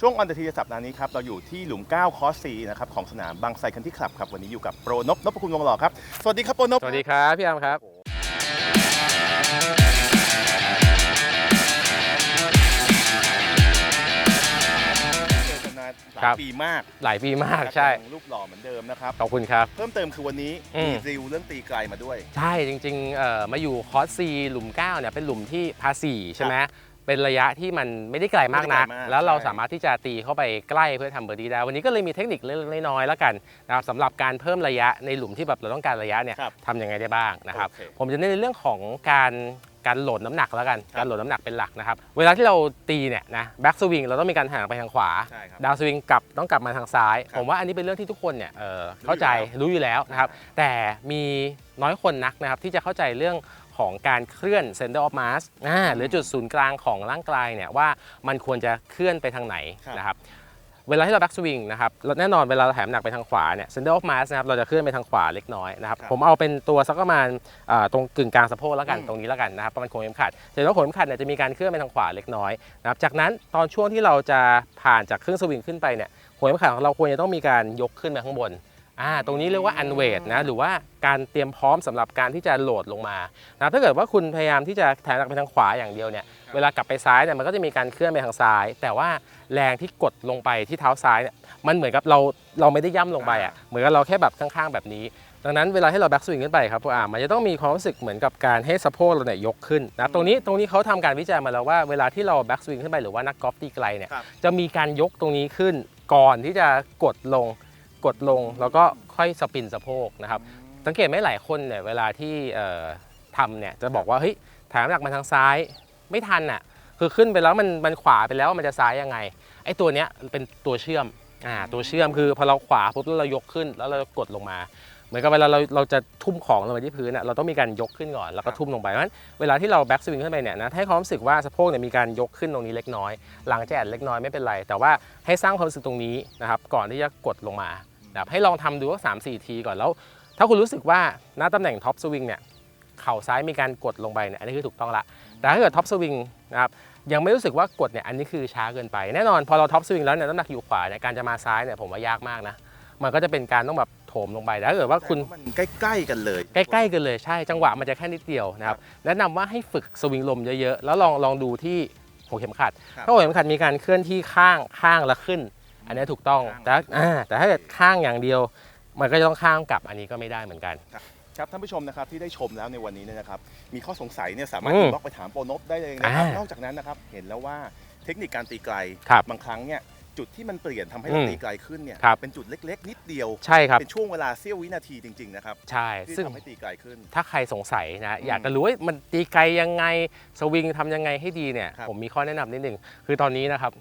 ช่วงออนเดอะทีสัปดาห์นี้ครับเราอยู่ที่หลุม 9 คอร์ส4นะครับของสนามบางไซคันที่คลับครับวันนี้อยู่กับโปรนพนพคุณวงหล่อครับ สวัสดีครับโปรนพสวัสดีครับพี่อาร์มครับ เจอกันนานหลาครัยบ ปีมากหลายปีมากใช่ ยังรูปหล่อเหมือนเดิมนะครับ ขอบคุณครับ เพิ่มเติมคือวันนี้อืม มีริวเรื่องตีไกลมาด้วย ใช่จริงๆเอ่อมาอยู่คอร์สซีหลุม 9 เนี่ยเป็นหลุมที่พาสีใช่ไหม เป็นระยะที่มันไม่ได้ไกลมากนัก ไม่ได้ไกลมากแล้วเราใช่ สามารถที่จะตีเข้าไปใกล้เพื่อทำเบอร์ดี้ได้ วันนี้ก็เลยมีเทคนิคเล็กๆน้อยๆแล้วกันนะครับสำหรับการเพิ่มระยะในหลุมที่แบบเราต้องการระยะเนี่ยครับทำยังไงได้บ้างนะครับ โอเคผมจะเน้นในเรื่องของการการโหลดน้ำหนักแล้วกัน ครับการโหลดน้ำหนักเป็นหลักนะครับ เวลาที่เราตีเนี่ยนะแบ็กสวิงเราต้องมีการหันไปทางขวา ใช่ครับดาวสวิงกลับต้องกลับมาทางซ้าย ครับผมว่าอันนี้เป็นเรื่องที่ทุกคนเนี่ยเอ่อเข้าใจรู้อยู่แล้วรู้อยู่แล้วนะครับ แต่มีน้อยคนนักนะครับที่จะเข้าใจเรื่อง ของการเคลื่อน center of mass อ่าหรือจุดศูนย์กลางของร่างกายเนี่ยว่ามันควรจะเคลื่อนไปทางไหนครับนะครับเวลาที่เรา back swing นะครับแล้วแน่นอนเวลาเราแถมหนักไปทางขวาเนี่ย center of mass นะครับเราจะเคลื่อนไปทางขวาเล็กน้อยนะครับครับผมเอาเป็นตัวสักประมาณอ่าตรงกึ่งกลางสะโพกแล้วกันอืมตรงนี้แล้วกันนะครับประมาณโคนเข็มขัดเสร็จแล้วโคนเข็มขัดเนี่ยจะมีการเคลื่อนไปทางขวาเล็กน้อยนะครับจากนั้นตอนช่วงที่เราจะผ่านจากเครื่องสวิงขึ้นไปเนี่ยโคนเข็มขัดของเราควรจะต้องมีการยกขึ้นไปข้างบน อ่าตรงนี้เรียกว่า unweight นะหรือว่าการเตรียมพร้อมสำหรับการที่จะโหลดลงมานะครับถ้าเกิดว่าคุณพยายามที่จะแถมหนักไปทางขวาอย่างเดียวเนี่ยเวลากลับไปซ้ายเนี่ยมันก็จะมีการเคลื่อนไปทางซ้าย แต่ว่าแรงที่กดลงไปที่เท้าซ้ายเนี่ยมันเหมือนกับเราเราไม่ได้ย่ำลงไปอะเหมือนกับเราแค่แบบข้างๆแบบนี้ ดังนั้นเวลาที่เราแบ็กสวิงขึ้นไปครับพวกอ่ามันจะต้องมีความรู้สึกเหมือนกับการให้สะโพกเราเนี่ยยกขึ้นนะตรงนี้ตรงนี้เขาทำการวิจัยมาแล้วว่าเวลาที่เราแบ็กสวิงขึ้นไปหรือว่านักกอล์ฟตีไกลเนี่ยครับจะมีการยกตรงนี้ขึ้นก่อนที่จะกดลง กดลงแล้วก็ค่อยสปินสะโพกนะครับ สังเกตไหมหลายคนเนี่ยเวลาที่ทำเนี่ยจะบอกว่าเฮ้ยแถมหนักมาทางซ้ายไม่ทันอะคือขึ้นไปแล้วมันมันขวาไปแล้วมันจะซ้ายยังไงไอ้ตัวเนี้ยเป็นตัวเชื่อมอ่าตัวเชื่อมคือพอเราขวาปุ๊บแล้วเรายกขึ้นแล้วเรากดลงมาเหมือนกับเวลาเราเราจะทุ่มของลงไปที่พื้นอะเราต้องมีการยกขึ้นก่อนแล้วก็ทุ่มลงไปเพราะฉะนั้นเวลาที่เราแบ็กสวิงขึ้นไปเนี่ยนะให้ความรู้สึกว่าสะโพกเนี่ยมีการยกขึ้นตรงนี้เล็กน้อย หลังจะแอดเล็กน้อยไม่เป็นไร แต่ว่าให้สร้างความรู้สึกตรงนี้นะครับก่อนที่จะกดลงมา นะครับให้ลองทำดูสักสามสี่ทีก่อนแล้ว ถ้าคุณรู้สึกว่าณตำแหน่งท็อปสวิงเนี่ยเข่าซ้ายมีการกดลงไปเนี่ยอันนี้คือถูกต้องละ แต่ถ้าเกิดท็อปสวิงนะครับยังไม่รู้สึกว่ากดเนี่ยอันนี้คือช้าเกินไปแน่นอนพอเราท็อปสวิงแล้วเนี่ยน้ำหนักอยู่ขวาเนี่ยการจะมาซ้ายเนี่ยผมว่ายากมากนะมันก็จะเป็นการต้องแบบโถมลงไปแต่ถ้าเกิดว่าคุณแต่มันใกล้ๆกันเลย ใกล้ๆกันเลยใช่จังหวะมันจะแค่นิดเดียวนะครับแนะนำว่าให้ฝึกสวิงลมเยอะๆแล้วลองลองดูที่หัวเข็มขัดครับถ้าหัวเข็มขัดมีการเคลื่อนที่ข้างข้างและขึ้น อันนี้ถูกต้องข้างแต่อ่าแต่ถ้าเกิดข้างอย่างเดียว มันก็จะต้องข้างกลับอันนี้ก็ไม่ได้เหมือนกัน ครับท่านผู้ชมนะครับที่ได้ชมแล้วในวันนี้เนี่ยนะครับมีข้อสงสัยเนี่ยสามารถอืมอินบ็อกซ์ไปถามโปรนพได้เลยนะครับอ่านอกจากนั้นนะครับเห็นแล้วว่าเทคนิคการตีไกลครับบางครั้งเนี่ยจุดที่มันเปลี่ยนทำให้เราอืมตีไกลขึ้นเนี่ยครับ เป็นจุดเล็ก ๆ นิดเดียว ใช่ครับ เป็นช่วงเวลาเสี้ยววินาทีจริงๆนะครับใช่ ที่ซึ่งทำให้ตีไกลขึ้น ถ้าใครสงสัยนะ อืมอยากจะรู้ว่ามันตีไกลยังไง สวิงทำยังไงให้ดีเนี่ย ครับผมมีข้อแนะนำนิดหนึ่งคือตอนนี้นะครับ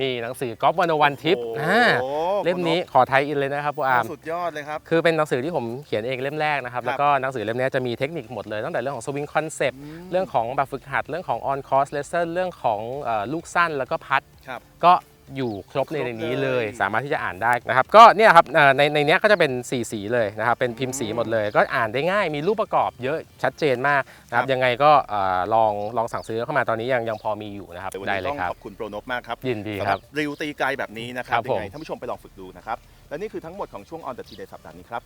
มีหนังสือกอล์ฟวันวันทิปโอ้โหเล่มนี้ขอไทยอินเลยนะครับปูอาร์มสุดยอดเลยครับ คือเป็นหนังสือที่ผมเขียนเองเล่มแรกนะครับครับแล้วก็หนังสือเล่มนี้จะมีเทคนิคหมดเลย ตั้งแต่เรื่องของสวิงคอนเซปต์มเรื่องของแบบฝึกหัด เรื่องของออนคอร์สเลสเซอร์เรื่องของเอ่อลูกสั้นแล้วก็พัดครับก็ อยู่ครบในครบในนี้เลยเลย สามารถที่จะอ่านได้นะครับ ก็เนี่ยครับเอ่อในในเนี้ยก็จะเป็นสีสีเลยนะครับ เป็นพิมพ์สีหมดเลย ก็อ่านได้ง่ายมีรูปประกอบเยอะชัดเจนมากนะครับยังไงก็เอ่อลองลองสั่งซื้อเข้ามาตอนนี้ยังยังพอมีอยู่นะครับแต่วันได้นี้เลยต้องครับขอบคุณโปรนพมากครับยินดีสำหครัรับบริวตีไกลแบบนี้นะครับครับยังไงผมท่านผู้ชมไปลองฝึกดูนะครับและนี่คือทั้งหมดของช่วง On the Tee Day สัปดาห์นี้ครับ